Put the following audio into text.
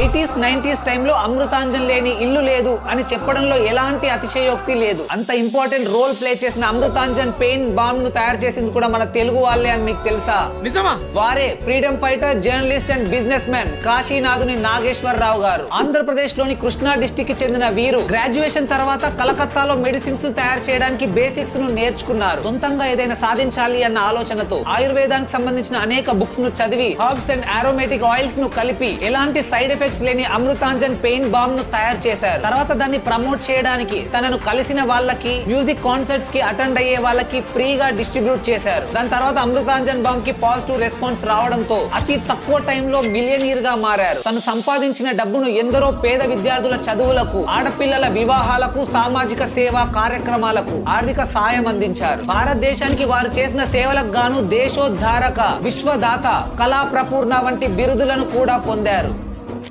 Eighties nineties టైంలో అమృతాంజన్ లేని ఇల్లు లేదు అని చెప్పడంలో ఎలాంటి అతిశయోక్తి లేదు. అంత ఇంపార్టెంట్ రోల్ ప్లే చేసిన అమృతాంజన్ పెయిన్ బాంబ్ను తయారు చేసింది కూడా మన తెలుగు వాళ్ళే అని మీకు తెలుసా? నిజమా? వారే freedom fighter journalist and business Kasinathuni Nageswararao గారు. ఆంధ్రప్రదేశ్లోని కృష్ణా డిస్టిక్కి చెందిన వీరు గ్రాడ్యుయేషన్ తర్వాత కలకత్తాలో మెడిసిన్స్ తయారు చేయడానికి బేసిక్స్ను నేర్చుకున్నారు. సొంతంగా ఏదైనా సాధించాలి అన్న ఆలోచనతో ఆయుర్వేదానికి సంబంధించిన అనేక బుక్స్ను చదివి హర్బ్స్ అండ్ ఆరోమేటిక్ ఆయిల్స్ను కలిపి ఎలాంటి సైడ్ ఎఫెక్ట్స్ లేని అమృతాంజన్ పెయిన్ బాంబ్ను తయారు చేశారు. తర్వాత దాన్ని ప్రమోట్ చేయడానికి తనను కలిసిన వాళ్ళకి మ్యూజిక్ కాన్సర్ట్స్కి అటెండ్ అయ్యే వాళ్ళకి ఫ్రీగా డిస్ట్రిబ్యూట్ చేశారు. దాని తర్వాత అమృతాంజన్ బాంబ్కి పాజిటివ్ రెస్పాన్స్ రావడంతో అతి తక్కువ టైంలో మిలియనీర్గా మారారు. తను సంపాదించిన డబ్బును ఎందరో పేద విద్యార్థుల చదువులకు ఆడపిల్లల వివాహాలకు సామాజిక సేవా కార్యక్రమాలకు ఆర్థిక సాయం అందించారు. భారతదేశానికి వారు చేసిన సేవలకు గాను దేశోద్ధారక విశ్వదాత కళా ప్రపూర్ణ వంటి బిరుదులను కూడా పొందారు.